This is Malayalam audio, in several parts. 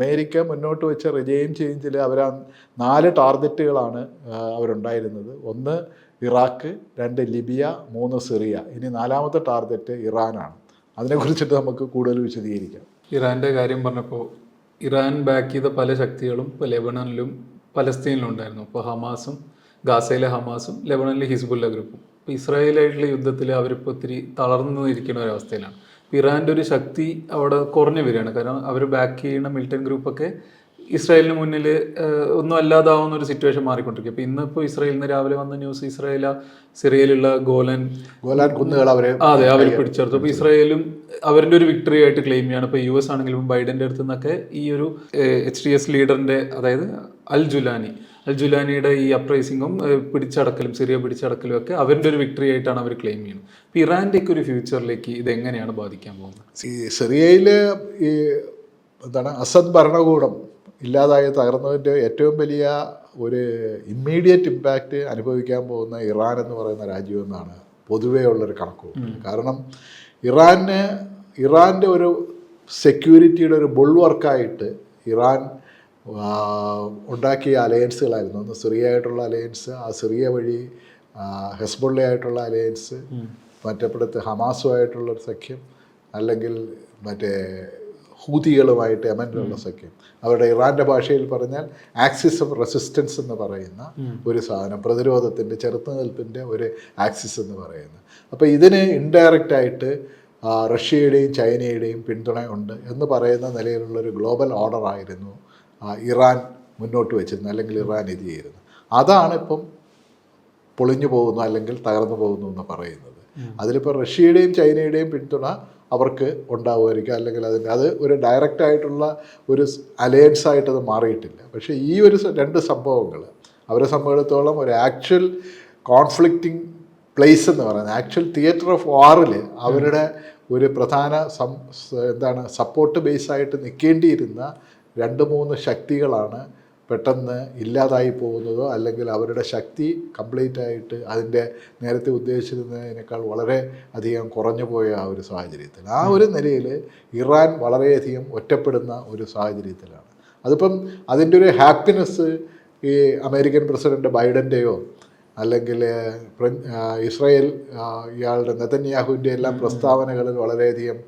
അമേരിക്ക മുന്നോട്ട് വെച്ച റിജയിം ചേഞ്ചിൽ അവർ നാല് ടാർഗറ്റുകളാണ് അവരുണ്ടായിരുന്നത്. ഒന്ന് ഇറാഖ് രണ്ട് ലിബിയ മൂന്ന് സിറിയ. ഇനി നാലാമത്തെ ടാർഗറ്റ് ഇറാനാണ്. അതിനെക്കുറിച്ചിട്ട് നമുക്ക് കൂടുതൽ വിശദീകരിക്കാം. ഇറാന്റെ കാര്യം പറഞ്ഞപ്പോൾ ഇറാൻ ബാക്ക് ചെയ്ത പല ശക്തികളും ഇപ്പോൾ ലെബണനിലും പലസ്തീനിലും ഉണ്ടായിരുന്നു. ഇപ്പോൾ ഹമാസും ഗാസയിലെ ഹമാസും ലെബണനിലെ ഹിസ്ബുല്ല ഗ്രൂപ്പും. ഇപ്പോൾ ഇസ്രായേലായിട്ടുള്ള യുദ്ധത്തിൽ അവരിപ്പോൾ ഒത്തിരി തളർന്നു ഇരിക്കുന്ന ഒരവസ്ഥയിലാണ് ഇറാന്റെ ഒരു ശക്തി അവിടെ കുറഞ്ഞു വരികയാണ്. കാരണം അവർ ബാക്ക് ചെയ്യുന്ന മിലിറ്റൻ ഗ്രൂപ്പൊക്കെ ഇസ്രായേലിന് മുന്നിൽ ഒന്നും അല്ലാതാവുന്ന ഒരു സിറ്റുവേഷൻ മാറിക്കൊണ്ടിരിക്കും അപ്പം ഇന്നിപ്പോൾ ഇസ്രായേലിന് രാവിലെ വന്ന ന്യൂസ് ഇസ്രായേല സിറിയയിലുള്ള ഗോലൻ ഗോലാൻ കുന്നുകൾ അവരെ അതെ അവർ പിടിച്ചെടുത്തു. അപ്പോൾ ഇസ്രായേലും അവരുടെ ഒരു വിക്ടറി ആയിട്ട് ക്ലെയിം ചെയ്യാണ്. ഇപ്പോൾ യു എസ് ആണെങ്കിലും ബൈഡന്റെ അടുത്ത് നിന്നൊക്കെ ഈ ഒരു എച്ച് ഡി എസ് ലീഡറിന്റെ അതായത് അൽ ജുലാനി ജുലാനിയുടെ ഈ അപ്രൈസിങ്ങും പിടിച്ചടക്കലും സിറിയ പിടിച്ചടക്കലും ഒക്കെ അവരുടെ ഒരു വിക്ടറി ആയിട്ടാണ് അവർ ക്ലെയിം ചെയ്യുന്നത്. അപ്പൊ ഇറാന്റെയൊക്കെ ഒരു ഫ്യൂച്ചറിലേക്ക് ഇത് എങ്ങനെയാണ് ബാധിക്കാൻ പോകുന്നത്? ഈ സിറിയയിൽ ഈ എന്താണ് അസദ് ഭരണകൂടം ഇല്ലാതായി തകർന്നതിന്റെ ഏറ്റവും വലിയ ഒരു ഇമ്മീഡിയറ്റ് ഇമ്പാക്റ്റ് അനുഭവിക്കാൻ പോകുന്ന ഇറാൻ എന്ന് പറയുന്ന രാജ്യമെന്നാണ് പൊതുവേ ഉള്ളൊരു കണക്ക് കാരണം ഇറാന് ഇറാന്റെ ഒരു സെക്യൂരിറ്റിയുടെ ഒരു ബുൾവർക്കായിട്ട് ഇറാൻ ഉണ്ടാക്കിയ അലയൻസുകളായിരുന്നു. ഒന്ന് സിറിയയായിട്ടുള്ള അലയൻസ് ആ സിറിയ വഴി ഹെസ്ബുള്ളയായിട്ടുള്ള അലയൻസ് മറ്റപ്പെടുത്ത് ഹമാസുമായിട്ടുള്ള സഖ്യം അല്ലെങ്കിൽ മറ്റേ ഹൂതികളുമായിട്ട് യമനിലുള്ള സഖ്യം. അവരുടെ ഇറാന്റെ ഭാഷയിൽ പറഞ്ഞാൽ ആക്സിസ് ഓഫ് റെസിസ്റ്റൻസ് എന്ന് പറയുന്ന ഒരു സാധനം പ്രതിരോധത്തിന്റെ ചെറുത്തുനിൽപ്പിന്റെ ഒരു ആക്സിസ് എന്ന് പറയുന്നത് അപ്പോൾ ഇതിന് ഇൻഡയറക്റ്റ് ആയിട്ട് റഷ്യയുടെയും ചൈനയുടെയും പിന്തുണയുണ്ട് എന്ന് പറയുന്ന നിലയിലുള്ളൊരു ഗ്ലോബൽ ഓർഡർ ആയിരുന്നു. ഇറാൻ മുന്നോട്ട് വെച്ചിരുന്നത് അല്ലെങ്കിൽ ഇറാൻ ഇത് ചെയ്യുന്നത് അതാണ് ഇപ്പം പൊളിഞ്ഞു പോകുന്നു അല്ലെങ്കിൽ തകർന്നു പോകുന്നു എന്ന് പറയുന്നത്. അതിലിപ്പോൾ റഷ്യയുടെയും ചൈനയുടെയും പിന്തുണ അവർക്ക് ഉണ്ടാവുമായിരിക്കും അല്ലെങ്കിൽ അതിന്റെ അത് ഒരു ഡയറക്റ്റ് ആയിട്ടുള്ള ഒരു അലയൻസ് ആയിട്ട് അത് മാറിയിട്ടില്ല. പക്ഷേ ഈ ഒരു രണ്ട് സംഭവങ്ങൾ അവരെ സംബന്ധിച്ചിടത്തോളം ഒരു ആക്ച്വൽ കോൺഫ്ലിക്റ്റിംഗ് പ്ലേസ് എന്ന് പറയുന്നത് ആക്ച്വൽ തിയേറ്റർ ഓഫ് വാറിൽ അവരുടെ ഒരു പ്രധാന സം എന്താണ് സപ്പോർട്ട് ബേസ് ആയിട്ട് നിൽക്കേണ്ടിയിരുന്ന രണ്ട് മൂന്ന് ശക്തികളാണ് പെട്ടെന്ന് ഇല്ലാതായി പോകുന്നതോ അല്ലെങ്കിൽ അവരുടെ ശക്തി കംപ്ലീറ്റ് ആയിട്ട് അതിന്റെ നേരത്തെ ഉദ്ദേശിച്ചിരുന്നതിനേക്കാൾ വളരെ അധികം കുറഞ്ഞു പോയ ആ ഒരു സാഹചര്യത്തിൽ. ആ ഒരു നിലയിൽ ഇറാൻ വളരെയധികം ഒറ്റപ്പെടുന്ന ഒരു സാഹചര്യത്തിലാണ്. അതിപ്പം അതിന്റെ ഒരു ഹാപ്പിനെസ് ഈ അമേരിക്കൻ പ്രസിഡന്റ് ബൈഡന്റെയോ അല്ലെങ്കിൽ ഇസ്രയേൽ ഇയാളുടെ നെതന്യാഹുവിന്റെ എല്ലാം പ്രസ്താവനകളിൽ വളരെയധികം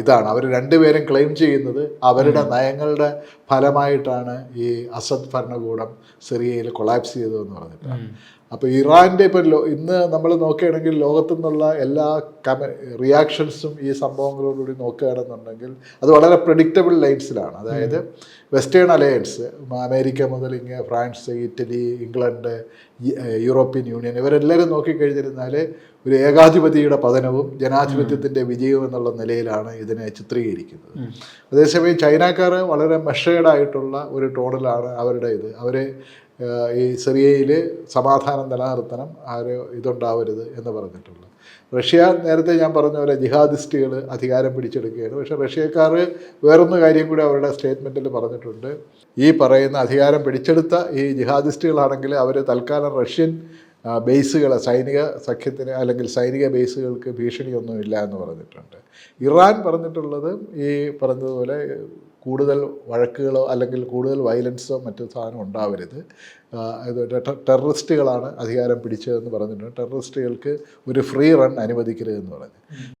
ഇതാണ്. അവർ രണ്ടുപേരും ക്ലെയിം ചെയ്യുന്നത് അവരുടെ നയങ്ങളുടെ ഫലമായിട്ടാണ് ഈ അസദ് ഭരണകൂടം സിറിയയിൽ കൊളാപ്സ് ചെയ്തതെന്ന് പറഞ്ഞിട്ട്. അപ്പോൾ ഇറാന്റെ ഇപ്പം ലോ ഇന്ന് നമ്മൾ നോക്കുകയാണെങ്കിൽ ലോകത്തു നിന്നുള്ള എല്ലാ കമ റിയാക്ഷൻസും ഈ സംഭവങ്ങളോടുകൂടി നോക്കുകയാണെന്നുണ്ടെങ്കിൽ അത് വളരെ പ്രഡിക്റ്റബിൾ ലൈൻസിലാണ് അതായത് വെസ്റ്റേൺ അലയൻസ് അമേരിക്ക മുതൽ ഇങ്ങനെ France Italy England European Union ഇവരെല്ലാവരും നോക്കിക്കഴിഞ്ഞിരുന്നാൽ ഒരു ഏകാധിപതിയുടെ പതനവും ജനാധിപത്യത്തിന്റെ വിജയവും എന്നുള്ള നിലയിലാണ് ഇതിനെ ചിത്രീകരിക്കുന്നത്. അതേസമയം ചൈനക്കാർ വളരെ മെഷേഡായിട്ടുള്ള ഒരു ടോണിലാണ് അവരുടെ ഇത്. അവർ ഈ സിറിയയിൽ സമാധാനം നിലനിർത്തണം ആരും ഇതുണ്ടാവരുത് എന്ന് പറഞ്ഞിട്ടുള്ളത്. റഷ്യ നേരത്തെ ഞാൻ പറഞ്ഞ പോലെ ജിഹാദിസ്റ്റുകൾ അധികാരം പിടിച്ചെടുക്കുകയാണ് പക്ഷേ റഷ്യക്കാർ വേറൊന്ന് കാര്യം കൂടി അവരുടെ സ്റ്റേറ്റ്മെന്റിൽ പറഞ്ഞിട്ടുണ്ട്. ഈ പറയുന്ന അധികാരം പിടിച്ചെടുത്ത ഈ ജിഹാദിസ്റ്റുകളാണെങ്കിൽ അവർ തൽക്കാലം റഷ്യൻ ബേസുകൾ സൈനിക സഖ്യത്തിന് അല്ലെങ്കിൽ സൈനിക ബേസുകൾക്ക് ഭീഷണിയൊന്നുമില്ല എന്ന് പറഞ്ഞിട്ടുണ്ട്. ഇറാൻ പറഞ്ഞിട്ടുള്ളത് ഈ പറഞ്ഞതുപോലെ കൂടുതൽ വഴക്കുകളോ അല്ലെങ്കിൽ കൂടുതൽ വയലൻസോ മറ്റു സാധനം ഉണ്ടാവരുത്. ടെററിസ്റ്റുകളാണ് അധികാരം പിടിച്ചതെന്ന് പറഞ്ഞിട്ടുണ്ട്. ടെററിസ്റ്റുകൾക്ക് ഒരു ഫ്രീ റൺ അനുവദിക്കരുതെന്ന് പറഞ്ഞു.